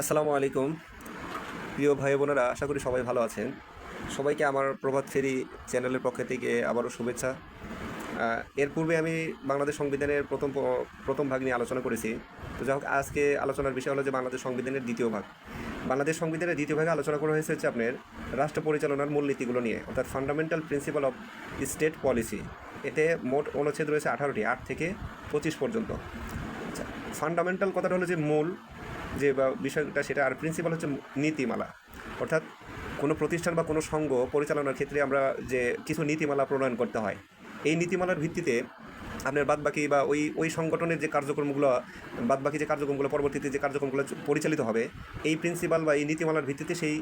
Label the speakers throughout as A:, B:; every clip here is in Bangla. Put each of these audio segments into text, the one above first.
A: আসসালামু আলাইকুম। প্রিয় ভাই বোনেরা, আশা করি সবাই ভালো আছেন। সবাইকে আমার প্রভাত ফেরি চ্যানেলের পক্ষ থেকে আবারও শুভেচ্ছা। এর পূর্বে আমি বাংলাদেশ সংবিধানের প্রথম প্রথম ভাগ নিয়ে আলোচনা করেছি। তো যাই হোক, আজকে আলোচনার বিষয় হলো যে বাংলাদেশ সংবিধানের দ্বিতীয় ভাগ। বাংলাদেশ সংবিধানের দ্বিতীয় ভাগে আলোচনা করা হয়েছে হচ্ছে আপনার রাষ্ট্র পরিচালনার মূলনীতিগুলো নিয়ে, অর্থাৎ fundamental principle of state policy এতে মোট অনুচ্ছেদ রয়েছে আঠারোটি, আট থেকে পঁচিশ পর্যন্ত। আচ্ছা ফান্ডামেন্টাল কথাটা হলো যে মূল যে বা বিষয়টা সেটা আর প্রিন্সিপাল হচ্ছে নীতিমালা। অর্থাৎ কোনো প্রতিষ্ঠান বা কোনো সংঘ পরিচালনার ক্ষেত্রে আমরা যে কিছু নীতিমালা প্রণয়ন করতে হয়, এই নীতিমালার ভিত্তিতে আপনার বাদবাকি বা ওই ওই সংগঠনের যে কার্যক্রমগুলো, বাদবাকি যে কার্যক্রমগুলো, পরবর্তীতে যে কার্যক্রমগুলো পরিচালিত হবে, এই প্রিন্সিপাল বা এই নীতিমালার ভিত্তিতে সেই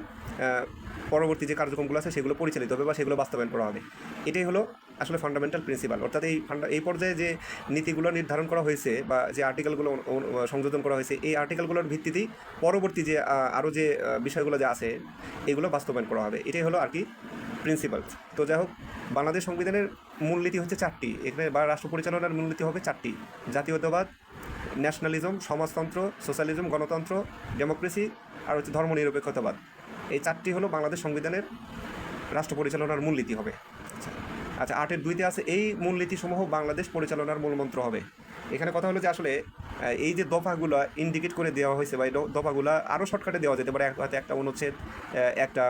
A: পরবর্তী যে কার্যক্রমগুলো আছে সেগুলো পরিচালিত হবে বা সেগুলো বাস্তবায়ন করা হবে। এটাই হলো আসলে ফান্ডামেন্টাল প্রিন্সিপাল অর্থাৎ এই ফান্ডা এই পর্যায়ে যে নীতিগুলো নির্ধারণ করা হয়েছে বা যে আর্টিকেলগুলো সংযোজন করা হয়েছে, এই আর্টিকেলগুলোর ভিত্তিতেই পরবর্তী যে আরও যে বিষয়গুলো যে আছে, এগুলো বাস্তবায়ন করা হবে। এটাই হলো আর কি প্রিন্সিপাল তো যাই হোক, বাংলাদেশ সংবিধানের মূলনীতি হচ্ছে চারটি। এখানে বা রাষ্ট্র পরিচালনার মূলনীতি হবে চারটি। জাতীয়তাবাদ, ন্যাশনালিজম, সমাজতন্ত্র, সোশ্যালিজম, গণতন্ত্র, ডেমোক্রেসি আর হচ্ছে ধর্মনিরপেক্ষতাবাদ। এই চারটি হলো বাংলাদেশ সংবিধানের রাষ্ট্র পরিচালনার মূলনীতি হবে। আচ্ছা আটের দুইতে আছে এই মূলনীতিসমূহ বাংলাদেশ পরিচালনার মূলমন্ত্র হবে। এখানে কথা হলো যে আসলে এই যে দফাগুলো ইন্ডিকেট করে দেওয়া হয়েছে বা এই দফাগুলো আরও শর্টকাটে দেওয়া যেতে পারে হয়তো একটা অনুচ্ছেদ একটা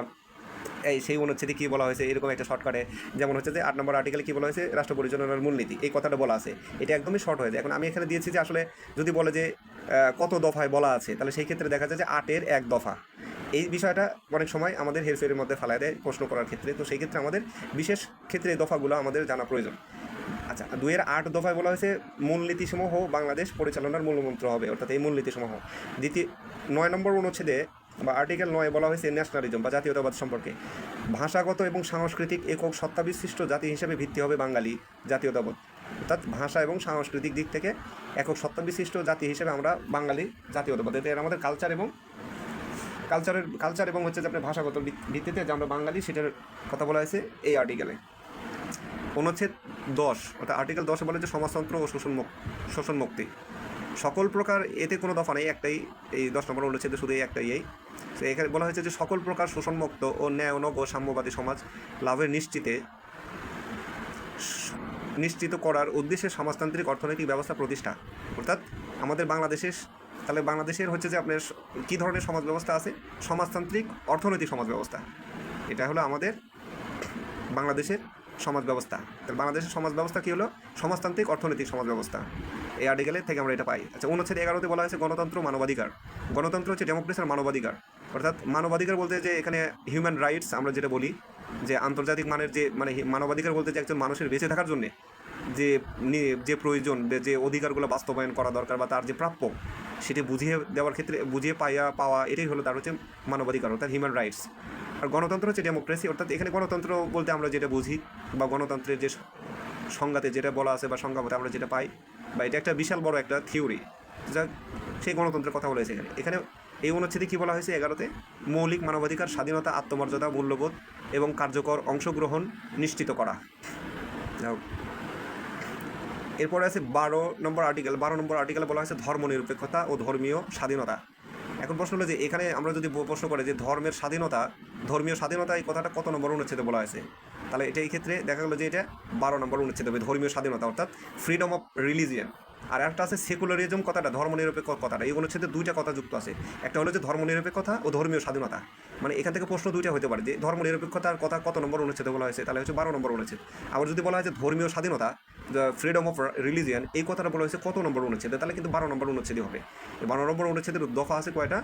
A: সেই অনুচ্ছেদে কী বলা হয়েছে, এরকম একটা শর্টকাটে যেমন হচ্ছে যে আট নম্বর আর্টিকেলে কী বলা হয়েছে রাষ্ট্র পরিচালনার মূলনীতি, এই কথাটা বলা আছে। এটা একদমই শর্ট হয়ে যায়। এখন আমি এখানে দিয়েছি যে আসলে যদি বলে যে কত দফায় বলা আছে, তাহলে সেই ক্ষেত্রে দেখা যায় যে আটের এক দফা। এই বিষয়টা অনেক সময় আমাদের হেরফেরের মধ্যে ফেলায় দেয় প্রশ্ন করার ক্ষেত্রে। তো সেই ক্ষেত্রে আমাদের বিশেষ ক্ষেত্রে এই দফাগুলো আমাদের জানা প্রয়োজন। আচ্ছা দুইয়ের আট দফায় বলা হয়েছে মূলনীতিসমূহ বাংলাদেশ পরিচালনার মূলমন্ত্র হবে, অর্থাৎ এই মূলনীতিসমূহ। দ্বিতীয়, নয় নম্বর অনুচ্ছেদে আর্টিকেল নয় বলা হয়েছে ন্যাশনালিজম বা জাতীয়তাবাদ সম্পর্কে। ভাষাগত এবং সাংস্কৃতিক একক সত্তাবিশিষ্ট জাতি হিসেবে ভিত্তি হবে বাঙালি জাতীয়তাবাদ। অর্থাৎ ভাষা এবং সাংস্কৃতিক দিক থেকে একক সত্তাবিশিষ্ট জাতি হিসেবে আমরা বাঙালি জাতীয়তাবাদ। এতে আমাদের কালচার এবং কালচারের কালচার এবং হচ্ছে যে আপনার ভাষাগত ভিত্তিতে যে আমরা বাঙালি সেটার কথা বলা হয়েছে এই আর্টিকেলে অনুচ্ছেদ দশ, অর্থাৎ আর্টিকেল দশে বলে যে সমাজতন্ত্র ও শোষণ শোষণ মুক্তি। সকল প্রকার এতে কোনো দফা নেই, একটাই এই দশ নম্বর অনুচ্ছেদে শুধু এই একটাই এই তো এখানে বলা হয়েছে যে সকল প্রকার শোষণমুক্ত ও ন্যায়নক ও সাম্যবাদী সমাজ লাভের নিশ্চিতে নিশ্চিত করার উদ্দেশ্যে সমাজতান্ত্রিক অর্থনৈতিক ব্যবস্থা প্রতিষ্ঠা। অর্থাৎ আমাদের বাংলাদেশের, তাহলে বাংলাদেশের হচ্ছে যে আপনার কী ধরনের সমাজ ব্যবস্থা আছে? সমাজতান্ত্রিক অর্থনৈতিক সমাজ ব্যবস্থা। এটা হলো আমাদের বাংলাদেশের সমাজ ব্যবস্থা। তাহলে বাংলাদেশের সমাজ ব্যবস্থা কী হলো? সমাজতান্ত্রিক অর্থনৈতিক সমাজ ব্যবস্থা। এই আর্টিকেলের থেকে আমরা এটা পাই। আচ্ছা অনুচ্ছেদ এগারোতে বলা হয়েছে গণতন্ত্র, মানবাধিকার। গণতন্ত্র হচ্ছে ডেমোক্রেসির মানবাধিকার। অর্থাৎ মানবাধিকার বলতে যে এখানে হিউম্যান রাইটস আমরা যেটা বলি, যে আন্তর্জাতিক মানের যে মানে মানবাধিকার বলতে যে একজন মানুষের বেঁচে থাকার জন্যে যে যে প্রয়োজন, যে অধিকারগুলো বাস্তবায়ন করা দরকার বা তার যে প্রাপ্য, সেটি বুঝিয়ে দেওয়ার ক্ষেত্রে, বুঝিয়ে পাইয়া, পাওয়া, এটাই হলো তার হচ্ছে মানবাধিকার, অর্থাৎ হিউম্যান রাইটস আর গণতন্ত্র হচ্ছে ডেমোক্রেসি অর্থাৎ এখানে গণতন্ত্র বলতে আমরা যেটা বুঝি বা গণতন্ত্রের যে সংজ্ঞাতে যেটা বলা আছে বা সংজ্ঞামতে আমরা যেটা পাই বা এটা একটা বিশাল বড় একটা থিওরি, যা সেই গণতন্ত্রের কথা বলেছে এখানে। এখানে এই অনুচ্ছেদে কী বলা হয়েছে এগারোতে? মৌলিক মানবাধিকার, স্বাধীনতা, আত্মমর্যাদা, মূল্যবোধ এবং কার্যকর অংশগ্রহণ নিশ্চিত করা। এরপরে আছে বারো নম্বর আর্টিকেল। বারো নম্বর আর্টিকেলে বলা হয়েছে ধর্মনিরপেক্ষতা ও ধর্মীয় স্বাধীনতা। এখন প্রশ্ন হলো যে এখানে আমরা যদি প্রশ্ন করে যে ধর্মের স্বাধীনতা, ধর্মীয় স্বাধীনতা এই কথাটা কত নম্বর অনুচ্ছেদে বলা হয়েছে? তাহলে এটা এই ক্ষেত্রে দেখা গেলো যে এটা বারো নম্বর অনুচ্ছেদ হবে, ধর্মীয় স্বাধীনতা, অর্থাৎ ফ্রিডম অফ রিলিজিয়ান আর একটা আছে সেকুলারিজম কথাটা, ধর্মনিরপেক্ষ কথাটা, এই অনুচ্ছেদে দুইটা কথা যুক্ত আছে। একটা হলো যে ধর্মনিরপেক্ষতা ও ধর্মীয় স্বাধীনতা। মানে এখান থেকে প্রশ্ন দুইটা হতে পারে যে ধর্মনিরপেক্ষতার কথা কত নম্বর অনুচ্ছেদে বলা হয়েছে? তাহলে হচ্ছে বারো নম্বর অনুচ্ছেদ। আবার যদি বলা হয় যে ধর্মীয় স্বাধীনতা ফ্রিডম অফ রিলিজিয়ান এই কথাটা বলা হয়েছে কত নম্বর অনুচ্ছেদ? তাহলে কিন্তু বারো নম্বর অনুচ্ছেদই হবে। বারো নম্বর অনুচ্ছেদের দফা আছে কয়টা?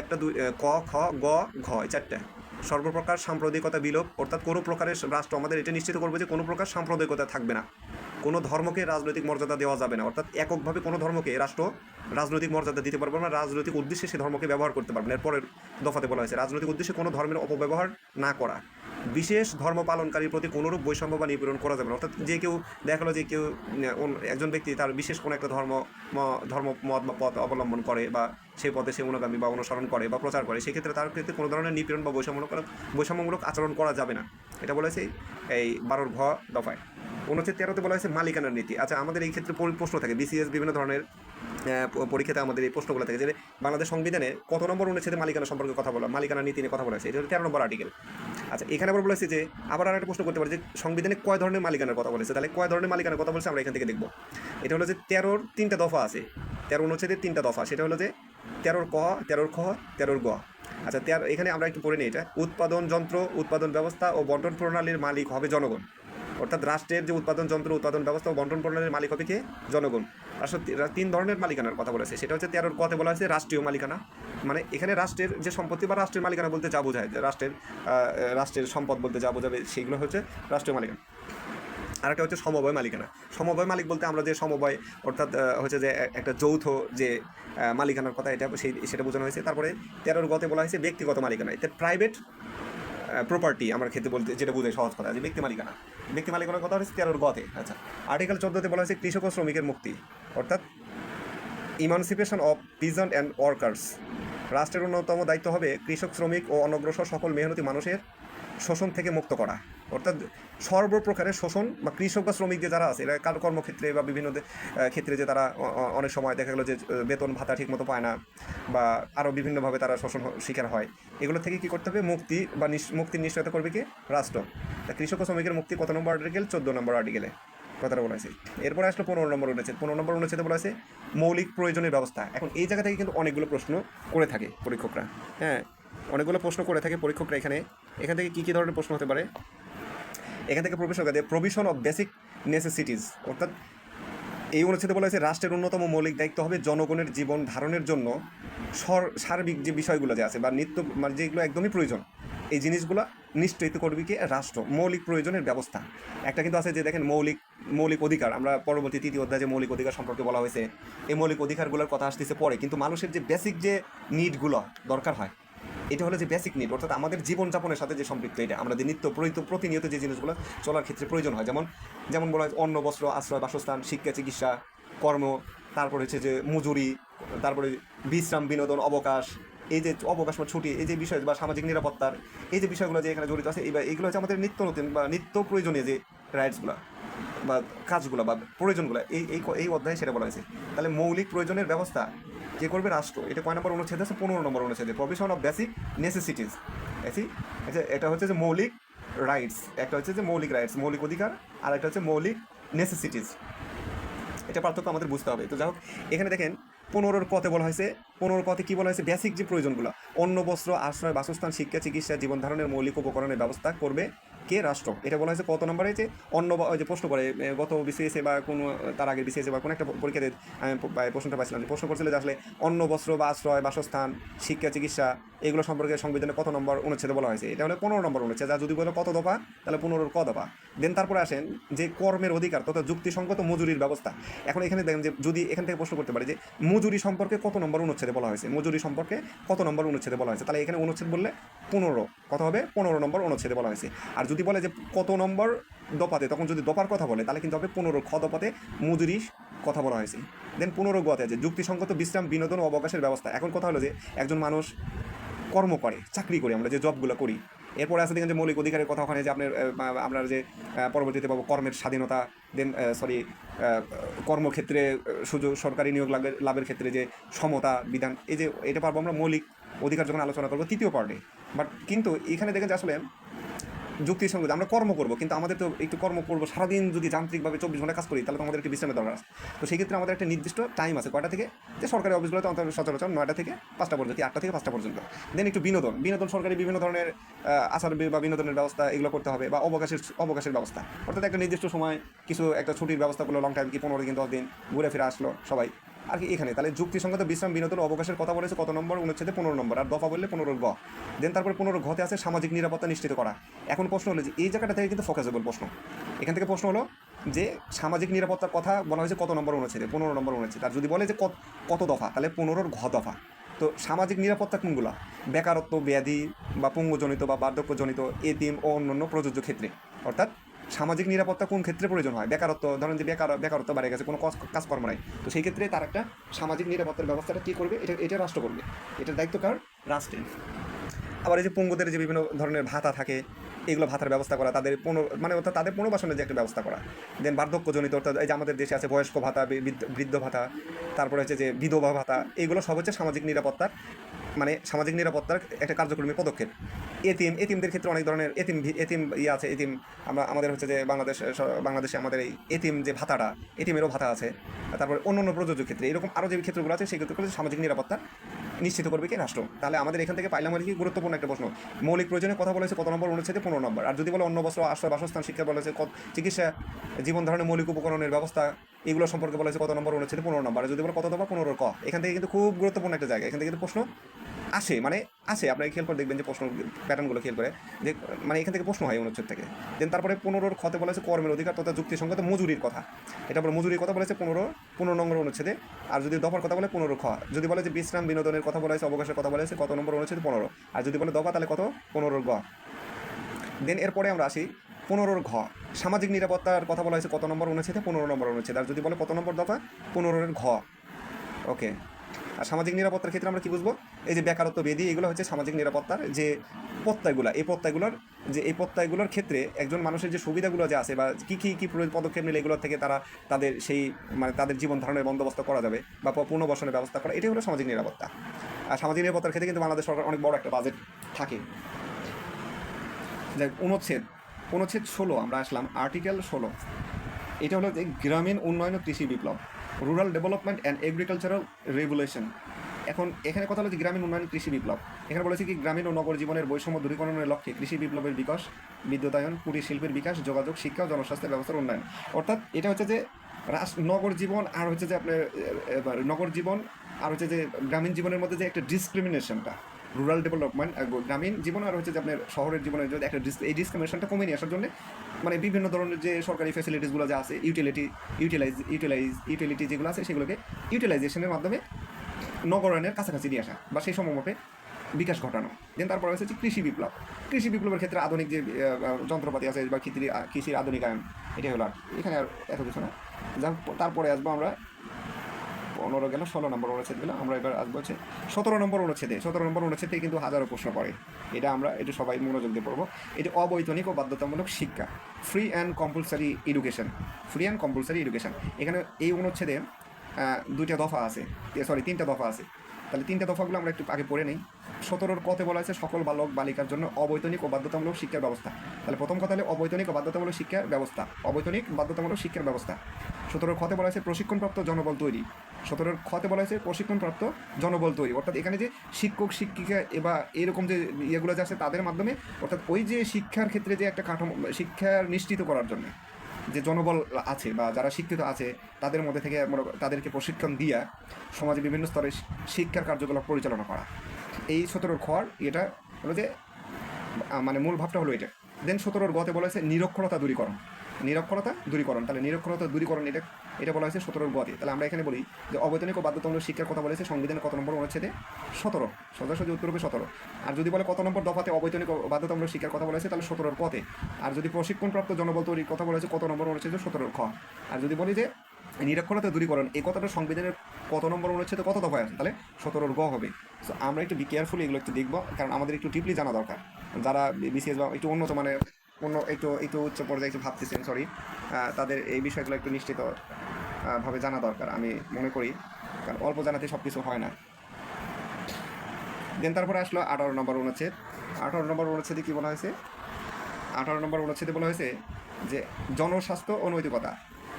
A: একটা, দুই ক, খ, গ, ঘ, এই চারটা। সর্বপ্রকার সাম্প্রদায়িকতা বিলোপ, অর্থাৎ কোনো প্রকারের রাষ্ট্র আমাদের এটা নিশ্চিত করবে যে কোনো প্রকার সাম্প্রদায়িকতা থাকবে না। কোনো ধর্মকে রাজনৈতিক মর্যাদা দেওয়া যাবে না। অর্থাৎ এককভাবে কোনো ধর্মকে রাষ্ট্র রাজনৈতিক মর্যাদা দিতে পারবে না রাজনৈতিক উদ্দেশ্যে সে ধর্মকে ব্যবহার করতে পারবে না। এরপরের দফাতে বলা হয়েছে, রাজনৈতিক উদ্দেশ্যে কোনো ধর্মের অপব্যবহার না করা। বিশেষ ধর্ম পালনকারীর প্রতি কোনোরূপ বৈষম্য বা নিপীড়ন করা যাবে না। অর্থাৎ যে কেউ দেখা গেলো যে কেউ একজন ব্যক্তি তার বিশেষ কোনো একটা ধর্ম ধর্ম, মত বা পথ অবলম্বন করে, বা সেই পথে সে অনুগামী বা অনুসরণ করে বা প্রচার করে, সেক্ষেত্রে তার ক্ষেত্রে কোনো ধরনের নিপীড়ন বা বৈষম্যমূলক বৈষম্যমূলক আচরণ করা যাবে না। এটা বলেছে এই বারোর ঘ দফায়। অনুচ্ছেদ তেরোতে বলা হয়েছে মালিকানার নীতি। আচ্ছা আমাদের এই ক্ষেত্রে প্রশ্ন থাকে। বিসিএস বিভিন্ন ধরনের পরীক্ষাতে আমাদের এই প্রশ্নগুলো থাকে যে বাংলাদেশ সংবিধানে কত নম্বর অনুচ্ছেদে মালিকানা সম্পর্কে কথা বলা মালিকানা নীতি নিয়ে কথা বলা হয়েছে। এটা তেরো নম্বর আর্টিকেল আচ্ছা এখানে আবার বলেছে যে আবার আর একটা প্রশ্ন করতে পারে যে সংবিধানে কয় ধরনের মালিকানার কথা বলেছে তাহলে কয় ধরনের মালিকানার কথা বলেছে আমরা এখান থেকে দেখব। এটা হলো যে তেরোর তিনটা দফা আছে। তেরো অনুচ্ছেদের তিনটা দফা। সেটা হলো যে তেরোর ক, তেরোর খ, তেরোর গ। আচ্ছা তেরো এখানে আমরা একটু পড়ে নিই এটা। উৎপাদন যন্ত্র, উৎপাদন ব্যবস্থা ও বন্টন প্রণালীর মালিক হবে জনগণ। অর্থাৎ রাষ্ট্রের যে উৎপাদন যন্ত্র, উৎপাদন ব্যবস্থা বন্টন প্রণালীর মালিক হবে কে? জনগণ। রাষ্ট্র তিন ধরনের মালিকানার কথা বলেছে সেটা হচ্ছে তেরোর কতে বলা হয়েছে রাষ্ট্রীয় মালিকানা। মানে এখানে রাষ্ট্রের যে সম্পত্তি বা রাষ্ট্রের মালিকানা বলতে যা বোঝায় রাষ্ট্রের রাষ্ট্রের সম্পদ বলতে যা বোঝাবে, সেগুলো হচ্ছে রাষ্ট্রীয় মালিকানা। আরেকটা হচ্ছে সমবায় মালিকানা। সমবায় মালিক বলতে আমরা যে সমবায়, অর্থাৎ হচ্ছে যে একটা যৌথ যে মালিকানার কথা, এটা সেই, সেটা বোঝানো হয়েছে। তারপরে তেরোর গতে বলা হয়েছে ব্যক্তিগত মালিকানা। এটা প্রাইভেট প্রপার্টি আমার ক্ষেত্রে বলতে যেটা বোঝায় সহজ কথা, যে ব্যক্তি মালিকানা। ব্যক্তি মালিকানার কথা হচ্ছে তেরোর গতে। আচ্ছা আর্টিকেল চোদ্দোতে বলা হয়েছে কৃষক ও শ্রমিকের মুক্তি, অর্থাৎ emancipation of peasants and workers রাষ্ট্রের অন্যতম দায়িত্ব হবে কৃষক, শ্রমিক ও অনগ্রসর সকল মেহনতি মানুষের শোষণ থেকে মুক্ত করা। অর্থাৎ সর্বপ্রকারের শোষণ বা কৃষক বা শ্রমিক যে যারা আছে, এরা কার কর্মক্ষেত্রে বা বিভিন্ন ক্ষেত্রে যে তারা অনেক সময় দেখা গেলো যে বেতন ভাতা ঠিকমতো পায় না বা আরও বিভিন্নভাবে তারা শোষণ শিকার হয়। এগুলো থেকে কী করতে হবে? মুক্তি বা মুক্তির নিশ্চয়তা করবে কি? রাষ্ট্র। তা কৃষক ও শ্রমিকের মুক্তি কত নম্বর আর্টিকেল চোদ্দ নম্বর আর্টিকেলে কথাটা বলা হয়েছে। এরপরে আসলো পনেরো নম্বর অনুচ্ছেদ। পনেরো নম্বর অনুচ্ছেদে বলা আছে মৌলিক প্রয়োজনীয় ব্যবস্থা। এখন এই জায়গা থেকে কিন্তু অনেকগুলো প্রশ্ন করে থাকে পরীক্ষকরা। হ্যাঁ অনেকগুলো প্রশ্ন করে থাকে পরীক্ষকরা এখানে। এখান থেকে কী কী ধরনের প্রশ্ন হতে পারে? এখান থেকে প্রবেশ করে প্রভিশন অফ বেসিক নেসেসিটিস অর্থাৎ এই অনুচ্ছেদে বলা হয়েছে, রাষ্ট্রের অন্যতম মৌলিক দায়িত্ব হবে জনগণের জীবন ধারণের জন্য সর- সার্বিক যে বিষয়গুলো যে আছে বা নিত্য মানে যেগুলো একদমই প্রয়োজন, এই জিনিসগুলো নিশ্চিত করবে কি রাষ্ট্র, মৌলিক প্রয়োজনের ব্যবস্থা। একটা কিন্তু আছে যে দেখেন মৌলিক মৌলিক অধিকার, আমরা পরবর্তী তৃতীয় অধ্যায়ে যে মৌলিক অধিকার সম্পর্কে বলা হয়েছে, এই মৌলিক অধিকারগুলোর কথা আসতেছে পরে, কিন্তু মানুষের যে বেসিক যে নিডগুলো দরকার হয় এটা হলো যে বেসিক নিড অর্থাৎ আমাদের জীবনযাপনের সাথে যে সম্পৃক্ত এটা, আমরা যে নিত্য প্রতিনিয়ত প্রতিনিয়ত যে জিনিসগুলো চলার ক্ষেত্রে প্রয়োজন হয়, যেমন যেমন বলা হয় অন্ন, বস্ত্র, আশ্রয়, বাসস্থান, শিক্ষা, চিকিৎসা, কর্ম, তারপরে হচ্ছে যে মজুরি, তারপরে বিশ্রাম, বিনোদন, অবকাশ, এই যে অবকাশ বা ছুটি, এই যে বিষয় বা সামাজিক নিরাপত্তার, এই যে বিষয়গুলো যে এখানে জড়িত আছে, এই এইগুলো হচ্ছে আমাদের নিত্য নতুন বা নিত্য প্রয়োজনীয় যে রাইটসগুলো বা কাজগুলো বা প্রয়োজনগুলো, এই এই অধ্যায়ে সেটা বলা হয়েছে। তাহলে মৌলিক প্রয়োজনের ব্যবস্থা কে করবে রাষ্ট্র, এটা কয় নম্বর অনুচ্ছেদ আছে? পনেরো নম্বর অনুচ্ছেদে। প্রভিশন অফ বেসিক নেসেসিটিস আচ্ছা আচ্ছা এটা হচ্ছে যে মৌলিক রাইটস একটা হচ্ছে যে মৌলিক রাইটস মৌলিক অধিকার, আর একটা হচ্ছে মৌলিক নেসেসিটিস এটা পার্থক্য আমাদের বুঝতে হবে। তো যাই হোক, এখানে দেখেন, পনেরোর পথে বলা হয়েছে পনেরো পথে কী বলা হয়েছে? বেসিক যে প্রয়োজনগুলো, অন্ন, বস্ত্র, আশ্রয়, বাসস্থান, শিক্ষা, চিকিৎসা জীবন ধারণের মৌলিক উপকরণের ব্যবস্থা করবে কে রাষ্ট্র? এটা বলা হয়েছে কত নম্বরে? যে অন্য যে প্রশ্ন করে গত বিসিএসে বা কোনো, তার আগে বিসিএসে বা কোনো একটা পরীক্ষাতে আমি প্রশ্নটা পাইছিলাম প্রশ্ন করছিল যে আসলে অন্ন, বস্ত্র বা আশ্রয়, বাসস্থান, শিক্ষা, চিকিৎসা এগুলো সম্পর্কে সংবিধানে কত নম্বর অনুচ্ছেদে বলা হয়েছে? এটা হলো পনেরো নম্বর অনুচ্ছেদ। যা যদি বলে কত দফা, তাহলে পনেরোর ক দফা। দেন তারপরে আসেন যে কর্মের অধিকার তথা যুক্তিসঙ্গত মজুরির ব্যবস্থা। এখন এখানে দেখেন যে যদি এখান থেকে প্রশ্ন করতে পারে যে মজুরি সম্পর্কে কত নম্বর অনুচ্ছেদে বলা হয়েছে? মজুরি সম্পর্কে কত নম্বর অনুচ্ছেদে বলা হয়েছে? তাহলে এখানে অনুচ্ছেদ বললে পনেরো। কত হবে পনেরো নম্বর অনুচ্ছেদে বলা হয়েছে। আর যদি বলে যে কত নম্বর দপাতে তখন যদি দপার কথা বলে, তাহলে কিন্তু হবে পনেরো খ দপাতে মজুরি কথা বলা হয়েছে। দেন পনেরো গতে আছে, যুক্তিসঙ্গত বিশ্রাম, বিনোদন ও অবকাশের ব্যবস্থা। এখন কথা হলো যে একজন মানুষ কর্ম করে, চাকরি করে আমরা, যে জবগুলো করি। এরপরে আছে দেখেন যে মৌলিক অধিকারের কথা ওখানে যে আপনার আপনার যে পরবর্তীতে পাবো কর্মের স্বাধীনতা দেন সরি কর্মক্ষেত্রে সুযোগ, সরকারি নিয়োগ লাভের ক্ষেত্রে যে সমতা, বিধান, এই যে, এটা পারব আমরা মৌলিক অধিকার যখন আলোচনা করব তৃতীয় পার্টে বাট কিন্তু এখানে দেখেন যে আসলে যুক্তিসঙ্গত, আমরা কর্ম করব, কিন্তু আমাদের তো একটু কর্ম করব, সারাদিন যদি যান্ত্রিকভাবে চব্বিশ ঘণ্টা কাজ করি, তাহলে তো আমাদের একটু বিশ্রামের দরকার আছে। তো সেই ক্ষেত্রে আমাদের একটা নির্দিষ্ট টাইম আছে, কয়টা থেকে? যে সরকারি অফিসগুলোতে অন্তত সচরাচর নয়টা থেকে পাঁচটা পর্যন্ত আটটা থেকে পাঁচটা পর্যন্ত। দেন একটু বিনোদন বিনোদন সরকারি বিভিন্ন ধরনের আচার বা বিনোদনের ব্যবস্থা এগুলো করতে হবে, বা অবকাশের অবকাশের ব্যবস্থা। অর্থাৎ একটা নির্দিষ্ট সময়, কিছু একটা ছুটির ব্যবস্থা করল লং টাইম কি পনেরো দিন, দশ দিন, ঘুরে ফিরে আসলো সবাই। আর কি এখানে? তাহলে যুক্তিসঙ্গত বিশ্রাম, বিনোদন, অবকাশের কথা বলেছে কত নম্বর? অনুচ্ছেদে পনেরো নম্বর। আর দফা বললে পনেরো গ। দেন তারপর পনেরো ঘতে আছে সামাজিক নিরাপত্তা নিশ্চিত করা। এখন প্রশ্ন হলো যে, এই জায়গাটা থেকে কিন্তু ফোকাসেবল প্রশ্ন। এখান থেকে প্রশ্ন হলো যে, সামাজিক নিরাপত্তার কথা বলা হয়েছে কত নম্বর অনুচ্ছেদে? পনেরো নম্বর অনুচ্ছেদ। আর যদি বলে যে কত কত দফা? তাহলে পনেরোর ঘ দফা। তো সামাজিক নিরাপত্তা কোনগুলো? বেকারত্ব, ব্যাধি বা পঙ্গুজনিত বা বার্ধক্যজনিত, এতিম ও অন্যান্য প্রযোজ্য ক্ষেত্রে। অর্থাৎ সামাজিক নিরাপত্তা কোন ক্ষেত্রে প্রয়োজন হয়? বেকারত্ব, ধরেন যে বেকার, বেকারত্ব বেড়ে গেছে, কোনো কাজ- কাজকর্ম নাই। তো সেই ক্ষেত্রে তার একটা সামাজিক নিরাপত্তার ব্যবস্থাটা কী করবে? এটা এটা রাষ্ট্র করবে। এটার দায়িত্ব কার? রাষ্ট্রের। আবার এই যে পঙ্গুদের যে বিভিন্ন ধরনের ভাতা থাকে, এগুলো ভাতার ব্যবস্থা করা, তাদের পুনর মানে অর্থাৎ তাদের পুনর্বাসনের যে একটা ব্যবস্থা করা। দেন বার্ধক্যজনিত, অর্থাৎ এই যে আমাদের দেশে আছে বয়স্ক ভাতা বৃদ্ধ ভাতা, তারপরে হচ্ছে যে বিধবা ভাতা, এগুলো সব হচ্ছে সামাজিক নিরাপত্তার মানে সামাজিক নিরাপত্তার একটা কার্যক্রমী পদক্ষেপ। এতিম, এতিমদের ক্ষেত্রে অনেক ধরনের এতিম এতিম ইয়ে আছে, এতিম আমরা, আমাদের হচ্ছে যে বাংলাদেশ বাংলাদেশে আমাদের এই এতিম যে ভাতাটা, এতিমেরও ভাতা আছে। তারপরে অন্য অন্য প্রযোজ্য ক্ষেত্রে, এরকম আরও যে ক্ষেত্রগুলো আছে সেই ক্ষেত্রে সামাজিক নিরাপত্তা। নিশ্চিত করবে কি রাষ্ট্র? তাহলে আমাদের এখান থেকে পাইলাম আর কি গুরুত্বপূর্ণ একটা প্রশ্ন। মৌলিক প্রয়োজনে কথা বলেছে কত নম্বর অনুচ্ছেদে পনেরো নম্বর। আর যদি বলে অন্য বস্ত্র, আশ্রয়, বাসস্থান, শিক্ষা বলেছে চিকিৎসা, জীবন ধারণের মৌলিক উপকরণের ব্যবস্থা, এগুলো সম্পর্কে বলেছে কত নম্বর অনুচ্ছেদে পনেরো নম্বর। আর যদি বলে কত নম্বর? পনেরো ক। এখান থেকে কিন্তু খুব গুরুত্বপূর্ণ একটা জায়গা। এখান থেকে কিন্তু প্রশ্ন আসে মানে আসে আপনাকে খেয়াল করে দেখবেন যে প্রশ্ন, প্যাটার্নগুলো খেয়াল করে। যে মানে এখান থেকে প্রশ্ন হয় অনুচ্ছেদ থেকে। দেন তারপরে পনেরোর খতে বলেছে কর্মের অধিকার তথা যুক্তিসঙ্গত মজুরির কথা। এটা বলে মজুরির কথা বলেছে পনেরো পনেরো নম্বর অনুচ্ছেদে। আর যদি দফার কথা বলে পনেরো খ। যদি বলে যে বিশ্রাম বিনোদনের কথা বলেছে অবকাশের কথা বলেছে কত নম্বর অনুচ্ছেদ? পনেরো। আর যদি বলে দফা, তাহলে কত? পনেরোর গ। দেন এরপরে আমরা আসি পনেরোর ঘ। সামাজিক নিরাপত্তার কথা বলা হয়েছে কত নম্বর অনুচ্ছেদে? পনেরো নম্বর অনুচ্ছেদ। আর যদি বলে কত নম্বর দফা? পনেরোর ঘ। ওকে আর সামাজিক নিরাপত্তার ক্ষেত্রে আমরা কি বুঝব? এই যে বেকারত্ব বেদি, এগুলো হচ্ছে সামাজিক নিরাপত্তার যে প্রত্যয়গুলো, এই প্রত্যয়গুলোর যে, এই প্রত্যয়গুলোর ক্ষেত্রে একজন মানুষের যে সুবিধাগুলো যে আছে বা কী কী কী পদক্ষেপ নিলে এগুলোর থেকে তারা তাদের সেই মানে তাদের জীবন ধারণের বন্দোবস্ত করা যাবে বা পুনর্বাসনের ব্যবস্থা করা, এটাই হলো সামাজিক নিরাপত্তা। আর সামাজিক নিরাপত্তার ক্ষেত্রে কিন্তু বাংলাদেশ সরকার অনেক বড় একটা বাজেট থাকে। যাক, অনুচ্ছেদ অনুচ্ছেদ ষোলো, আমরা আসলাম আর্টিকেল ষোলো। এটা হলো যে, গ্রামীণ উন্নয়ন কৃষি বিপ্লব rural development and agricultural regulation এখন এখানে কথা হলো যে গ্রামীণ উন্নয়ন কৃষি বিপ্লব। এখানে বলেছে কি, গ্রামীণ ও নগর জীবনের বৈষম্য দূরীকরণের লক্ষ্যে কৃষি বিপ্লবের বিকাশ, বিদ্যুতায়ন, কুটির শিল্পের বিকাশ, যোগাযোগ, শিক্ষা ও জনস্বাস্থ্য ব্যবস্থার উন্নয়ন। অর্থাৎ এটা হচ্ছে যে নগর জীবন আর হচ্ছে যে আপনার নগর জীবন আর হচ্ছে যে গ্রামীণ জীবনের মধ্যে যে একটা ডিসক্রিমিনেশনটা রুরাল ডেভেলপমেন্ট গ্রামীণ জীবন আর হচ্ছে যে আপনার শহরের জীবনের যদি একটা এই ডিসক্রিমিনেশনটা কমে নিয়ে আসার জন্য মানে বিভিন্ন ধরনের যে সরকারি ফ্যাসিলিটিসগুলো যে আছে ইউটিলিটি ইউটিলাইজ ইউটিলাইজ ইউটিলিটি যেগুলো আছে, সেগুলোকে ইউটিলাইজেশনের মাধ্যমে নগরায়নের কাছাকাছি নিয়ে আসা বা সেই সময়মতে বিকাশ ঘটানো। দেন তারপরে হচ্ছে যে কৃষি বিপ্লব। কৃষি বিপ্লবের ক্ষেত্রে আধুনিক যে যন্ত্রপাতি আছে বা কৃষির কৃষির আধুনিকায়ন, এটাই হলো আর এখানে আর এত কিছু না। যাক, তারপরে আসব আমরা পনেরো গেল, ষোলো নম্বর অনুচ্ছেদ গেল। আমরা এবার আসব হচ্ছে সতেরো নম্বর অনুচ্ছেদে। সতেরো নম্বর অনুচ্ছেদে কিন্তু হাজারো প্রশ্ন পড়ে। এটা আমরা এটা সবাই মনোযোগ দিয়ে পড়ব। এটি অবৈতনিক ও বাধ্যতামূলক শিক্ষা। Free and compulsory education free and compulsory education এখানে এই অনুচ্ছেদে দুইটা দফা আছে। সরি তিনটা দফা আছে। তাহলে তিনটা দফাগুলো আমরা একটু আগে পড়ে নিই। সতেরোর কতে বলা আছে সকল বালক বালিকার জন্য অবৈতনিক ও বাধ্যতামূলক শিক্ষার ব্যবস্থা। তাহলে প্রথম কথা হলে অবৈতনিক ও বাধ্যতামূলক শিক্ষার ব্যবস্থা। অবৈতনিক, বাধ্যতামূলক শিক্ষার ব্যবস্থা। সতেরোর খতে বলা আছে প্রশিক্ষণপ্রাপ্ত জনবল তৈরি। সতেরোর খতে বলা হয়েছে প্রশিক্ষণপ্রাপ্ত জনবল তৈরি। অর্থাৎ এখানে যে শিক্ষক, শিক্ষিকা এবা এরকম যে ইয়েগুলো যে আছে তাদের মাধ্যমে, অর্থাৎ ওই যে শিক্ষার ক্ষেত্রে যে একটা কাঠামো শিক্ষার নিশ্চিত করার জন্য। যে জনবল আছে বা যারা শিক্ষিত আছে, তাদের মধ্যে থেকে তাদেরকে প্রশিক্ষণ দিয়া সমাজে বিভিন্ন স্তরে শিক্ষার কার্যকলাপ পরিচালনা করা। এই সতেরোর খর এটা হলো যে মানে মূল ভাবটা হলো এটা। দেন সতেরোর গতে বলেছে নিরক্ষরতা দূরীকরণ। নিরক্ষরতা দূরীকরণ। তাহলে নিরক্ষরতা দূরীকরণ এটা এটা বলা হয়েছে সতেরোর গতে। তাহলে আমরা এখানে বলি যে অবৈতনিক ও বাধ্যতামূলক শিক্ষার কথা বলেছে, সংবিধানের কত নম্বর অনুচ্ছেদে? সতেরো। সোজাসুজি উত্তর হবে সতেরো। আর যদি বলে কত নম্বর দফাতে অবৈতনিক বাধ্যতামূলক শিক্ষার কথা বলেছে, তাহলে সতেরোর পথে। আর যদি প্রশিক্ষণপ্রাপ্ত জনবল তৈরির কথা বলেছে, কত নম্বর অনুচ্ছেদে সতেরোর খ। আর যদি বলি যে নিরক্ষরতা দূরীকরণ এই কথাটা সংবিধানের কত নম্বর অনুচ্ছেদে কত দফায় আছে, তাহলে সতেরোর গ হবে। সো আমরা একটু বি কেয়ারফুলি এগুলো একটু দেখব, কারণ আমাদের একটু ডিপলি জানা দরকার। যারা বিসিএস বা একটু উন্নত মানে অন্য একটু একটু উচ্চ পর্যায়ে একটু ভাবতেছেন সরি তাদের এই বিষয়গুলো একটু নিশ্চিত ভাবে জানা দরকার, আমি মনে করি, কারণ অল্প জানাতে সব কিছু হয় না। দেন তারপরে আসলো আঠারো নম্বর অনুচ্ছেদ। আঠারো নম্বর অনুচ্ছেদে কী বলা হয়েছে? আঠারো নম্বর অনুচ্ছেদে বলা হয়েছে যে জনস্বাস্থ্য ও নৈতিকতা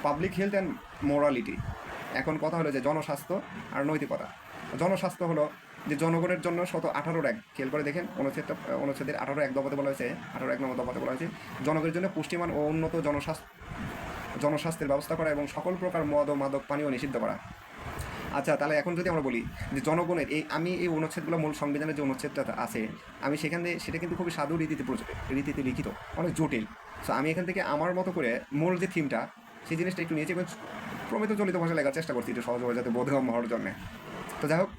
A: পাবলিক হেলথ অ্যান্ড মোরালিটি এখন কথা হলো যে জনস্বাস্থ্য আর নৈতিকতা। জনস্বাস্থ্য হলো যে জনগণের জন্য শত আঠারোর এক, খেয়াল করে দেখেন, অনুচ্ছেদটা, অনুচ্ছেদের আঠারো এক দফাতে বলা হয়েছে আঠারো এক নম্বর দফাতে বলা হয়েছে, জনগণের জন্য পুষ্টিমান ও উন্নত জনস্বাস্থ্য, জনস্বাস্থ্যের ব্যবস্থা করা এবং সকল প্রকার মদ ও মাদক পানীয় নিষিদ্ধ করা। আচ্ছা তাহলে এখন যদি আমরা বলি যে জনগণের এই, আমি এই অনুচ্ছেদগুলো মূল সংবিধানের যে অনুচ্ছেদটা আছে, আমি সেখান সেটা কিন্তু খুবই সাধু রীতিতে রীতিতে লিখিত, অনেক জটিল। সো আমি এখান থেকে আমার মতো করে মূল যে থিমটা, সেই জিনিসটা একটু নিয়েছি এবং প্রমিত চলিত ভাষায় লেখার চেষ্টা করছি এটা একটু সহজভাবে যাতে বোধগম্য হওয়ার জন্য। তো যাই হোক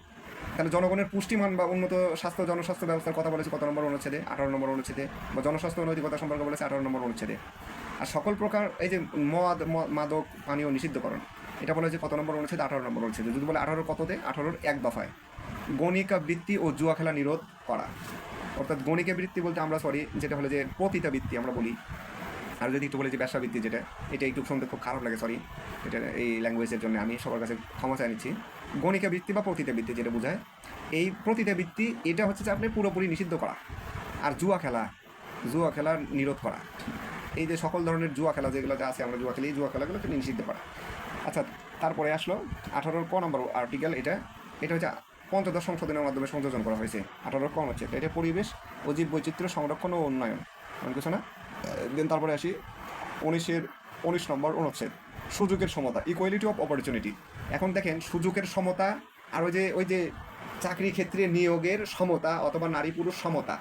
A: তাহলে জনগণের পুষ্টিমান বা উন্নত স্বাস্থ্য, জনস্বাস্থ্য ব্যবস্থার কথা বলেছে কত নম্বর অনুচ্ছেদে? আঠারো নম্বর অনুচ্ছেদে। বা জনস্বাস্থ্য নৈতিকতা সম্পর্কে বলেছে আঠারো নম্বর অনুচ্ছেদে। আর সকল প্রকার এই যে মদ মাদক, পানীয় নিষিদ্ধকরণ, এটা বলে যে কত নম্বর অনুচ্ছেদ? আঠারো নম্বর অনুচ্ছেদে। যদি বলে আঠারো কততে? আঠারোর এক দফায়। গণিকা বৃত্তি ও জুয়া খেলা নিরোধ করা।
B: অর্থাৎ গণিকা বৃত্তি বলতে আমরা সরি, যেটা হলো যে পতিতা বৃত্তি আমরা বলি। আর যদি একটু বলি যে ব্যবসা বৃত্তি যেটা, এটা একটু শুনতে খুব খারাপ লাগে, সরি। এটা এই ল্যাঙ্গুয়েজের জন্য আমি সবার কাছে ক্ষমা চাই নিচ্ছি। গণিকা বৃত্তি বা বৃত্তি যেটা বোঝায়, এই প্রতিটা বৃত্তি, এটা হচ্ছে যে আপনি পুরোপুরি নিষিদ্ধ করা আর জুয়া খেলা জুয়া খেলা নিরোধ করা। এই যে সকল ধরনের জুয়া খেলা যেগুলোতে আছে, আমরা জুয়া খেলি, এই জুয়া খেলাগুলোকে নিষিদ্ধ করা। আচ্ছা তারপরে আসলো আঠারোর ক নম্বর আর্টিকেল এটা এটা হচ্ছে পঞ্চদশ সংশোধনের মাধ্যমে সংযোজন করা হয়েছে। আঠারোর ক হচ্ছে, এটা পরিবেশ ও জীব বৈচিত্র্য সংরক্ষণ ও উন্নয়ন। করছ না? দেন তারপরে আসি, উনিশের, উনিশ নম্বর অনুচ্ছেদ। সুযোগের সমতা ইকুয়ালিটি অফ অপরচুনিটি এখন দেখেন, সুযোগের সমতা, আর ওই যে ওই যে চাকরি ক্ষেত্রে নিয়োগের সমতা অথবা নারী পুরুষ সমতা,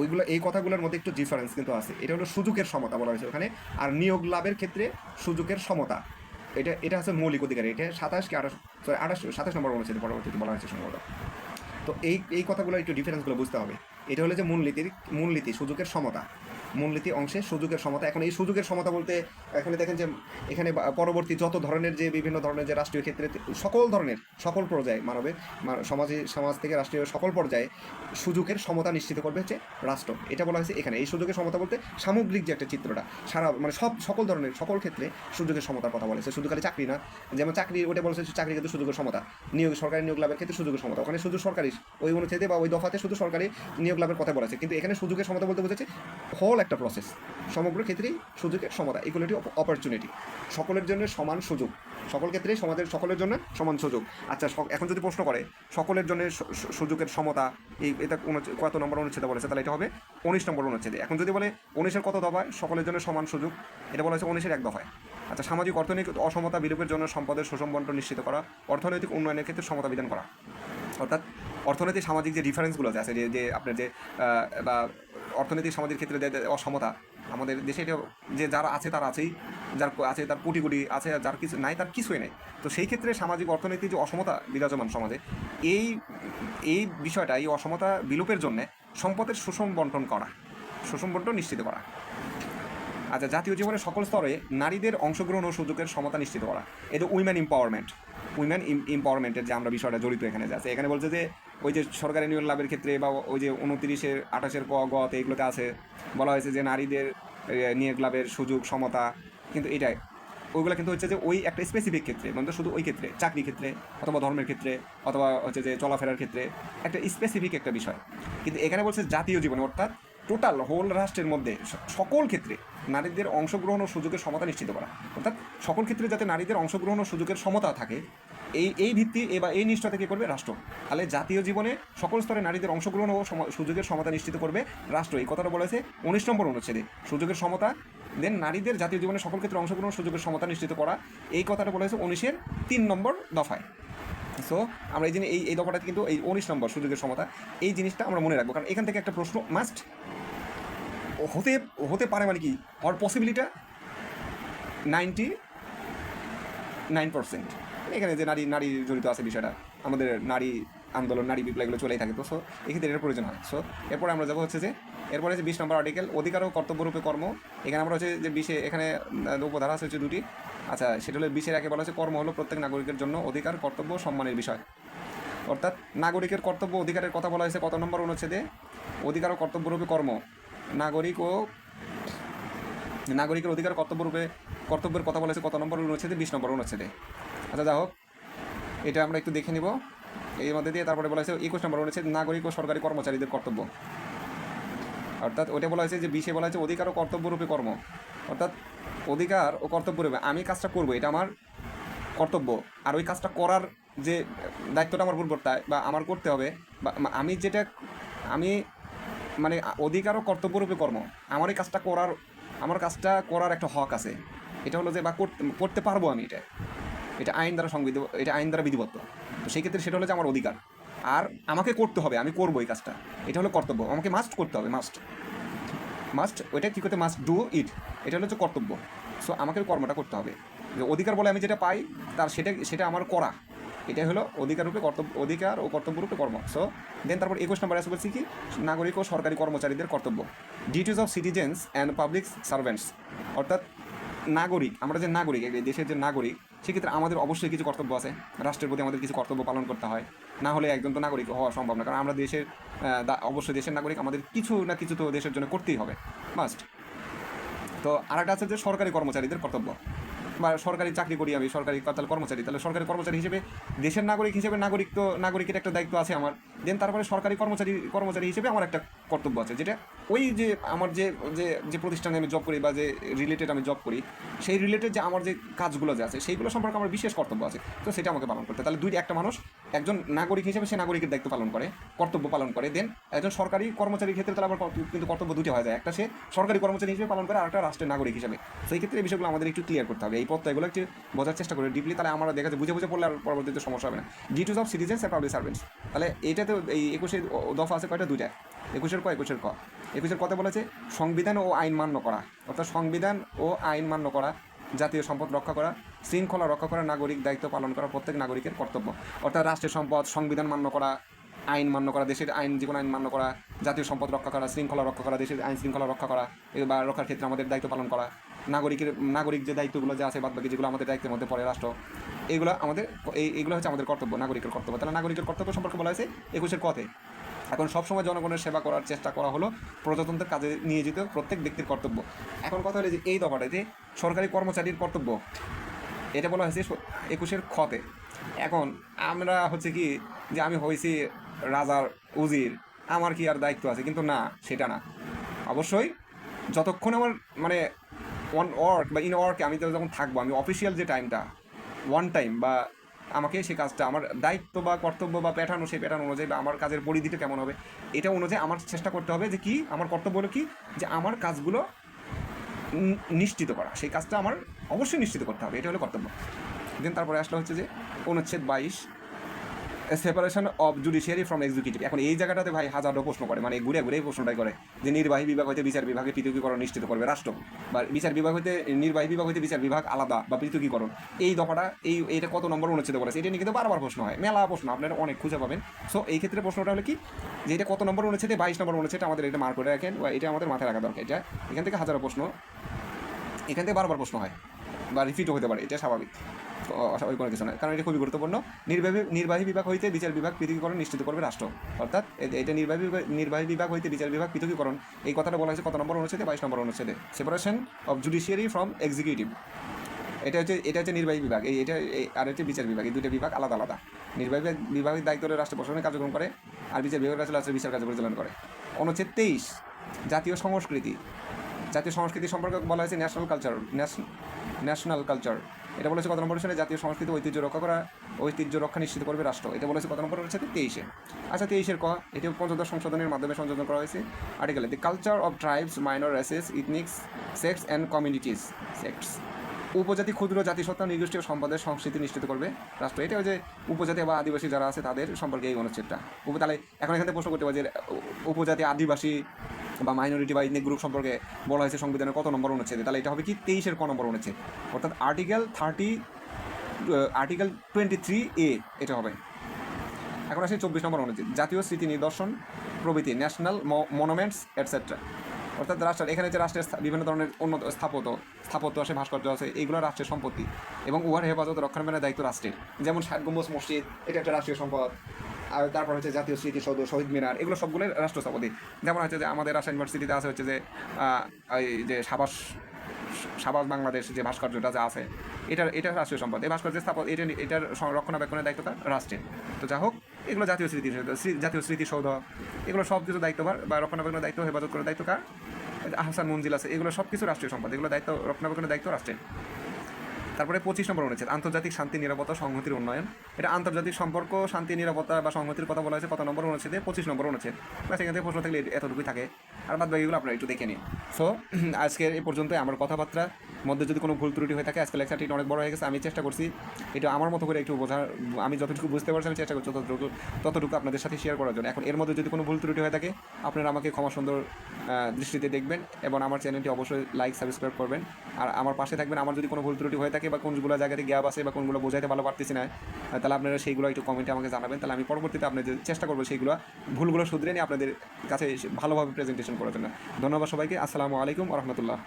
B: ওইগুলো, এই কথাগুলোর মধ্যে একটু ডিফারেন্স কিন্তু আছে। এটা হলো সুযোগের সমতা বলা হয়েছে ওখানে, আর নিয়োগ লাভের ক্ষেত্রে সুযোগের সমতা। এটা এটা হচ্ছে মৌলিক অধিকার, এটা সাতাশ কি আঠাশ সরি আঠাশ, সাতাশ নম্বর অনুচ্ছেদ পরবর্তীতে বলা হয়েছে সম্ভবত। তো এই এই কথাগুলো একটু ডিফারেন্সগুলো বুঝতে হবে। এটা হলো যে মূলনীতির, মূলনীতি, সুযোগের সমতা। মূলনীতি অংশে সুযোগের সমতা। এখন এই সুযোগের সমতা বলতে এখানে দেখেন যে এখানে পরবর্তী যত ধরনের যে বিভিন্ন ধরনের যে রাষ্ট্রীয় ক্ষেত্রে সকল ধরনের, সকল পর্যায়ে মানবের সমাজে, সমাজ থেকে রাষ্ট্রীয় সকল পর্যায়ে সুযোগের সমতা নিশ্চিত করবে হচ্ছে রাষ্ট্র। এটা বলা হয়েছে এখানে। এই সুযোগের সমতা বলতে সামগ্রিক যে একটা চিত্রটা, সারা মানে সব, সকল ধরনের, সকল ক্ষেত্রে সুযোগের সমতার কথা বলেছে শুধু খালি চাকরি না, যেমন চাকরি, ওটা বলেছে চাকরি কিন্তু সুযোগের সমতা, নিয়োগ, সরকারি নিয়োগ লাভের ক্ষেত্রে সুযোগের সমতা। ওখানে শুধু সরকারি, ওই অনুচ্ছেদে বা ওই দফাতে শুধু সরকারি নিয়োগ লাভের কথা বলেছে কিন্তু এখানে সুযোগের সমতা বলতে বোঝাচ্ছে হোল একটা প্রসেস সমগ্র ক্ষেত্রেই সুযোগের সমতা ইকুয়ালিটি অফ অপরচুনিটি সকলের জন্য সমান সুযোগ। সকল ক্ষেত্রেই সমাজের সকলের জন্য সমান সুযোগ। আচ্ছা এখন যদি প্রশ্ন করে, সকলের জন্য সুযোগের সমতা এই এটা কত নম্বর অনুচ্ছেদে বলেছে? তাহলে এটা হবে উনিশ নম্বর অনুচ্ছেদে। এখন যদি বলে উনিশের কত দফায়? সকলের জন্য সমান সুযোগ। এটা বলা হয়েছে উনিশের এক দফায়। আচ্ছা সামাজিক, অর্থনৈতিক অসমতা বিলোপের জন্য সম্পদের সুষম বন্টন নিশ্চিত করা, অর্থনৈতিক উন্নয়নের ক্ষেত্রে সমতা বিধান করা। অর্থাৎ অর্থনৈতিক সামাজিক যে ডিফারেন্সগুলো আছে, যে আপনার যে বা অর্থনৈতিক সমাজের ক্ষেত্রে অসমতা, আমাদের দেশে এটা যে যারা আছে তার আছেই, যার আছে তার কোটি কোটি আছে যার কিছু নাই তার কিছুই নেই। তো সেই ক্ষেত্রে সামাজিক অর্থনৈতিক যে অসমতা বিরাজমান সমাজে, এই এই বিষয়টা, এই অসমতা বিলোপের জন্য সম্পদের সুষম বন্টন করা, সুষম বন্টন নিশ্চিত করা। আচ্ছা জাতীয় জীবনের সকল স্তরে নারীদের অংশগ্রহণ ও সুযোগের সমতা নিশ্চিত করা। এটা উইমেন এম্পাওয়ারমেন্ট উইমেন এম্পাওয়ারমেন্টের যে আমরা বিষয়টা জড়িত এখানে যে আছে, এখানে বলছে যে ওই যে সরকারি নিয়োগ লাভের ক্ষেত্রে বা ওই যে উনত্রিশের, আঠাশের ক, গ তে এগুলোতে আছে। বলা হয়েছে যে নারীদের নিয়োগ লাভের সুযোগ, সমতা, কিন্তু এটাই। ওইগুলো কিন্তু হচ্ছে যে ওই একটা স্পেসিফিক ক্ষেত্রে মানে শুধু ওই ক্ষেত্রে, চাকরি ক্ষেত্রে, অথবা ধর্মের ক্ষেত্রে, অথবা হচ্ছে যে চলাফেরার ক্ষেত্রে একটা স্পেসিফিক একটা বিষয়। কিন্তু এখানে বলছে জাতীয় জীবনে, অর্থাৎ টোটাল হোল রাষ্ট্রের মধ্যে সকল ক্ষেত্রে নারীদের অংশগ্রহণ ও সুযোগের সমতা নিশ্চিত করা। অর্থাৎ সকল ক্ষেত্রে যাতে নারীদের অংশগ্রহণ ও সুযোগের সমতা থাকে এই এই ভিত্তি এবার এই নিষ্ঠা থেকে করবে রাষ্ট্র? তাহলে জাতীয় জীবনে সকল স্তরে নারীদের অংশগ্রহণ ও সুযোগের সমতা নিশ্চিত করবে রাষ্ট্র। এই কথাটা বলেছে উনিশ নম্বর অনুচ্ছেদে। সুযোগের সমতা দেন নারীদের জাতীয় জীবনে সকল ক্ষেত্রে অংশগ্রহণ, সুযোগের সমতা নিশ্চিত করা। এই কথাটা বলেছে উনিশের তিন নম্বর দফায়। সো আমরা এই জিনিস এই এই দফাটা কিন্তু এই উনিশ নম্বর সুযোগের সমতা, এই জিনিসটা আমরা মনে রাখব। কারণ এখান থেকে একটা প্রশ্ন মাস্ট হতে হতে পারে মানে কি? হওয়ার পসিবিলিটা নাইনটি নাইন পার্সেন্ট এখানে যে নারী নারী জড়িত আছে বিষয়টা, আমাদের নারী আন্দোলন, নারী বিপ্লব এগুলো চলেই থাকে, তো সো এক্ষেত্রে এর প্রয়োজন হয়। সো এরপরে আমরা যাব হচ্ছে যে, এরপরে যে বিশ নম্বর আর্টিকেল অধিকার ও কর্তব্যরূপে কর্ম। এখানে আমরা হচ্ছে যে বিশে এখানে উপধারা আছে হচ্ছে দুটি। আচ্ছা সেটা হলো বিশের একে বলা হচ্ছে কর্ম হলো প্রত্যেক নাগরিকের জন্য অধিকার, কর্তব্য, সম্মানের বিষয়। অর্থাৎ নাগরিকের কর্তব্য অধিকারের কথা বলা হয়েছে কত নম্বর অনুচ্ছেদে? অধিকার ও কর্তব্যরূপে কর্ম। নাগরিক ও নাগরিকের অধিকার কর্তব্যরূপে কর্তব্যের কথা বলেছে, কত নম্বর অনুচ্ছেদে? বিশ নম্বর অনুচ্ছেদে। আচ্ছা যা হোক, এটা আমরা একটু দেখে নিব। এর মধ্যে দিয়ে তারপরে বলা হয়েছে, একুশ নম্বর অনুচ্ছেদ, নাগরিক ও সরকারি কর্মচারীদের কর্তব্য। অর্থাৎ ওটা বলা হয়েছে যে, বিশে বলা হয়েছে, অধিকার ও কর্তব্যরূপে কর্ম। অর্থাৎ অধিকার ও কর্তব্যরূপে, আমি কাজটা করব, এটা আমার কর্তব্য। আর ওই কাজটা করার যে দায়িত্বটা আমার উপর বর্তায় বা আমার করতে হবে, বা আমি যেটা আমি মানে অধিকার ও কর্তব্যরূপে কর্ম। আমার এই কাজটা করার আমার কাজটা করার একটা হক আছে। এটা হলো যে বা করতে পারব আমি এটা। এটা আইন দ্বারা সংবিধ, এটা আইন দ্বারা বিধিবদ্ধ। তো সেই ক্ষেত্রে সেটা হলো যে আমার অধিকার। আর আমাকে করতে হবে, আমি করব এই কাজটা। এটা হলো কর্তব্য। আমাকে মাস্ট করতে হবে মাস্ট মাস্ট ওইটা কী করতে মাস্ট ডু ইট এটা হলো হচ্ছে কর্তব্য। সো আমাকে কর্মটা করতে হবে। যে অধিকার বলে আমি যেটা পাই, তার সেটা সেটা আমার করা। এটাই হলো অধিকার রূপে কর্তব্য, অধিকার ও কর্তব্য রূপে কর্ম। সো দেন তারপর একুশ নম্বর আসে বলছি কি? নাগরিক ও সরকারি কর্মচারীদের কর্তব্য। Duties of citizens and public servants অর্থাৎ নাগরিক, আমরা যে নাগরিক দেশের যে নাগরিক, সেক্ষেত্রে আমাদের অবশ্যই কিছু কর্তব্য আছে। রাষ্ট্রের প্রতি আমাদের কিছু কর্তব্য পালন করতে হয়। না হলে একজন তো নাগরিক হওয়া সম্ভব না। কারণ আমরা দেশের অবশ্যই দেশের নাগরিক, আমাদের কিছু না কিছু তো দেশের জন্য করতেই হবে। মাস্ট তো আরেকটা আছে যে সরকারি কর্মচারীদের কর্তব্য। বা সরকারি চাকরি করি আমি, সরকারি তাহলে কর্মচারী। তাহলে সরকারি কর্মচারী হিসেবে, দেশের নাগরিক হিসেবে নাগরিক তো, নাগরিকের একটা দায়িত্ব আছে আমার। দেন তারপরে সরকারি কর্মচারী কর্মচারী হিসেবে আমার একটা কর্তব্য আছে, যেটা ওই যে আমার যে যে যে প্রতিষ্ঠানে আমি জব করি বা যে রিলেটেড আমি জব করি, সেই রিলেটেড যে আমার যে কাজগুলো যে আছে, সেইগুলো সম্পর্কে আমার বিশেষ কর্তব্য আছে। তো সেটা আমাকে পালন করতে। তাহলে দুই একটা মানুষ একজন নাগরিক হিসেবে সে নাগরিকের দায়িত্ব পালন করে, কর্তব্য পালন করে। দেন একজন সরকারি কর্মচারীর ক্ষেত্রে তাহলে আবার কিন্তু কর্তব্য দুটো হয়ে যায়। একটা সে সরকারি কর্মচারী হিসেবে পালন করে আর একটা রাষ্ট্রের নাগরিক হিসেবে। সেই ক্ষেত্রে এই বিষয়গুলো আমাদের একটু ক্লিয়ার করতে হবে। এই পথটা এগুলো একটু বোঝার চেষ্টা করে ডিপলি তাহলে আমরা দেখা যায় বুঝে বুঝে পড়লে আর পরবর্তীতে সমস্যা হবে না। Duties of citizens and public servants তাহলে এইটাতে এই একুশে দফা আছে কয়টা? দুটা একুশের ক একুশের ক। একুশের কথা বলেছে, সংবিধান ও আইন মান্য করা। অর্থাৎ সংবিধান ও আইন মান্য করা, জাতীয় সম্পদ রক্ষা করা। শৃঙ্খলা রক্ষা করা নাগরিক দায়িত্ব পালন করা প্রত্যেক নাগরিকের কর্তব্য। অর্থাৎ রাষ্ট্রের সম্পদ, সংবিধান মান্য করা, আইন মান্য করা, দেশের আইন কোনো আইন মান্য করা, জাতীয় সম্পদ রক্ষা করা, শৃঙ্খলা রক্ষা করা, দেশের আইন শৃঙ্খলা রক্ষা করা বা রক্ষার ক্ষেত্রে আমাদের দায়িত্ব পালন করা। নাগরিকের, নাগরিক যে দায়িত্বগুলো যে আছে বাদ বাকি যেগুলো আমাদের দায়িত্বের মধ্যে পড়ে রাষ্ট্র, এগুলো আমাদের, এই, এগুলো হচ্ছে আমাদের কর্তব্য, নাগরিকের কর্তব্য। তাহলে নাগরিকের কর্তব্য সম্পর্কে বলা হয়েছে একুশের কথে এখন সবসময় জনগণের সেবা করার চেষ্টা করা হলো প্রজাতন্ত্রের কাজে নিয়োজিত প্রত্যেক ব্যক্তির কর্তব্য। এখন কথা হলো যে এই দফাটা যে সরকারি কর্মচারীর কর্তব্য। এটা বলা হয়েছে একুশের খতে এখন আমরা হচ্ছে কি যে আমি হয়েছি রাজার উজির, আমার কি আর দায়িত্ব আছে? কিন্তু না, সেটা না। অবশ্যই যতক্ষণ আমার মানে অন ওয়ার্ক বা ইন ওয়ার্কে আমি যখন থাকব, আমি অফিসিয়াল যে টাইমটা ওয়ান টাইম বা আমাকে সে কাজটা, আমার দায়িত্ব বা কর্তব্য বা প্যাটার্ন, সেই প্যাটার্ন অনুযায়ী বা আমার কাজের পরিধিটা কেমন হবে, এটা অনুযায়ী আমার চেষ্টা করতে হবে যে কি, আমার কর্তব্য হলো কি? যে আমার কাজগুলো নিশ্চিত করা। সেই কাজটা আমার অবশ্যই নিশ্চিত করতে হবে। এটা হলো কর্তব্য। দেন তারপরে আসলে হচ্ছে যে অনুচ্ছেদ বাইশ। Separation of judiciary from executive এখন এই জায়গাটাতে ভাই হাজারো প্রশ্ন করে মানে ঘুরে ঘুরে প্রশ্নটাই করে যে নির্বাহী বিভাগ হইতে বিচার বিভাগে পৃথকীকরণ নিশ্চিত করবে রাষ্ট্র। বা বিচার বিভাগ হইতে, নির্বাহী বিভাগ হইতে বিচার বিভাগ আলাদা বা পৃথকীকরণ। এই দফাটা, এই এটা কত নম্বর অনুচ্ছেদ করেছে, এটা নিয়ে কিন্তু বারবার প্রশ্ন হয়, মেলা প্রশ্ন, আপনারা অনেক খুঁজে পাবেন। সো এই ক্ষেত্রে প্রশ্নটা হলো কি, যে এটা কত নম্বর অনুচ্ছেদে, বাইশ নম্বর অনুচ্ছেদ আমাদের এটা মার্ক করে রাখেন, বা এটা আমাদের মাথায় রাখা দরকার, এটা এখান থেকে হাজারো প্রশ্ন, এখান থেকে বারবার প্রশ্ন হয়, বা রিপিটও হতে পারে, এটা স্বাভাবিক। অস্বাভাবিক কোনো কিছু নয়। কারণ এটা খুবই গুরুত্বপূর্ণ। নির্বাহী নির্বাহী বিভাগ হইতে বিচার বিভাগ পৃথকীকরণ নিশ্চিত করবে রাষ্ট্র। অর্থাৎ এটা নির্বাহী নির্বাহী বিভাগ হইতে বিচার বিভাগ পৃথকীকরণ। এই কথাটা বলা হয়েছে কত নম্বর অনুচ্ছেদে? বাইশ নম্বর অনুচ্ছেদে। Separation of judiciary from executive এটা হচ্ছে এটা হচ্ছে নির্বাহী বিভাগ। এই, এটা আর হচ্ছে বিচার বিভাগ। এই দুটো বিভাগ আলাদা আলাদা। নির্বাহী বিভাগের দায়িত্ব রাষ্ট্র প্রশাসনের কার্যক্রম করে, আর বিচার বিভাগের কাছে রাষ্ট্রের বিচার কার্য পরিচালনা করে। অনুচ্ছেদ তেইশ, জাতীয় সংস্কৃতি। জাতীয় সংস্কৃতি সম্পর্কে বলা হয়েছে ন্যাশনাল কালচার ন্যাশনাল কালচার এটা বলেছে কত নম্বর অনুচ্ছেদে জাতীয় সংস্কৃতি ঐতিহ্য রক্ষা করা, ঐতিহ্য রক্ষা নিশ্চিত করবে রাষ্ট্র। এটা বলেছে কত নম্বর অনুচ্ছেদে তেইশে। আচ্ছা তেইশের ক, এটি পঞ্চদশ সংশোধনের মাধ্যমে সংযোজন করা হয়েছে। আর্টিকেলে the culture of tribes minor races ethnics sects and communities sects উপজাতি, ক্ষুদ্র জাতিসত্তা নির্দিষ্ট সম্পদের সংস্কৃতি নিশ্চিত করবে রাষ্ট্র। এটা যে উপজাতি বা আদিবাসী যারা আছে, তাদের সম্পর্কে এই অনুচ্ছেদটা। তাহলে এখন এখান প্রশ্ন করতে পারে যে উপজাতি, আদিবাসী বা মাইনরিটি বা ইথনিক গ্রুপ সম্পর্কে বলা হয়েছে সংবিধানের কত নম্বর অনুচ্ছেদে? তাহলে এটা হবে কি? তেইশের ক নম্বর অনুচ্ছেদ। অর্থাৎ article thirty article twenty three A এটা হবে। এখন আসে চব্বিশ নম্বর অনুচ্ছেদ। জাতীয় স্মৃতি নিদর্শন, প্রভৃতি ন্যাশনাল মনুমেন্টস এটসেট্রা অর্থাৎ রাষ্ট্রের, এখানে যে রাষ্ট্রের বিভিন্ন ধরনের উন্নত, স্থাপত্য স্থাপত্য আছে ভাস্কর্য আছে এইগুলো রাষ্ট্রের সম্পত্তি এবং উহার হেফাজত, রক্ষণাবেক্ষণের দায়িত্ব রাষ্ট্রের। যেমন ষাট গম্বুজ, মসজিদ, এটা একটা রাষ্ট্রীয় সম্পদ। আর তারপর হচ্ছে জাতীয় স্মৃতিসৌধ শহীদ মিনার, এগুলো সবগুলোই রাষ্ট্র সম্পত্তি যেমন হচ্ছে যে আমাদের রাজশাহী ইউনিভার্সিটিতে আছে হচ্ছে যে এই যে সাবাস সাবাস বাংলাদেশ যে ভাস্কর্যটা যে আছে, এটার এটা রাষ্ট্রীয় সম্পদ। এই ভাস্কর্যের স্থাপন, এটা এটার রক্ষণাবেক্ষণের দায়িত্বটা রাষ্ট্রের। তো যা হোক, এগুলো জাতীয় স্মৃতি স্মৃ- জাতীয় স্মৃতিসৌধ এগুলো সব কিছু দায়িত্বভার বা রক্ষণাবেক্ষণের দায়িত্ব, হেফাজত করার দায়িত্ব কার? আহসান মঞ্জিল আছে, এগুলো সব কিছু রাষ্ট্রীয় সম্পদ, এগুলো দায়িত্ব, রক্ষণাবেক্ষণের দায়িত্ব রাষ্ট্রের। তারপরে পঁচিশ নম্বর অনুচ্ছেদ আন্তর্জাতিক শান্তি, নিরাপত্তা, সংহতির উন্নয়ন। এটা আন্তর্জাতিক সম্পর্ক, শান্তি, নিরাপত্তা বা সংহতির কথা বলা হয়েছে, কত নম্বর অনুচ্ছেদে? পঁচিশ নম্বর অনুচ্ছেদ। বা সেখান থেকে প্রশ্ন থাকলে এতটুকুই থাকে। আর বাদ বাকিগুলো আপনারা একটু দেখে নিন। সো আজকের এ পর্যন্ত আমার কথাবার্তার মধ্যে যদি কোনো ভুল ত্রুটি হয়ে থাকে, আজকে লেকচারটি অনেক বড় হয়ে গেছে, আমি চেষ্টা করছি এটা আমার মতো করে একটু বোঝার, আমি যতটুকু বুঝতে পারছি, আমি চেষ্টা করছি ততটুকু ততটুকু আপনাদের সাথে শেয়ার করার জন্য। এখন এর মধ্যে যদি কোনো ভুল ত্রুটি হয়ে থাকে, আপনারা আমাকে ক্ষমা সুন্দর দৃষ্টিতে দেখবেন এবং আমার চ্যানেলটি অবশ্যই লাইক সাবস্ক্রাইব করবেন। আর আমার পাশে থাকবেন, আমার যদি কোনো ভুল ত্রুটি হয়ে থাকে বা কোনগুলো জায়গাতে গ্যাপ আছে বা কোনগুলো বোঝাইতে ভালো পারতেছি না, তাহলে আপনারা সেইগুলো একটু কমেন্টে আমাকে জানাবেন। তাহলে আমি পরবর্তীতে আপনাদের চেষ্টা করব সেইগুলো, ভুলগুলো শুধরে নিয়ে আপনাদের কাছে ভালোভাবে প্রেজেন্টেশন করার জন্য। ধন্যবাদ সবাইকে, আসসালামু আলাইকুম রহমতুল্লাহ।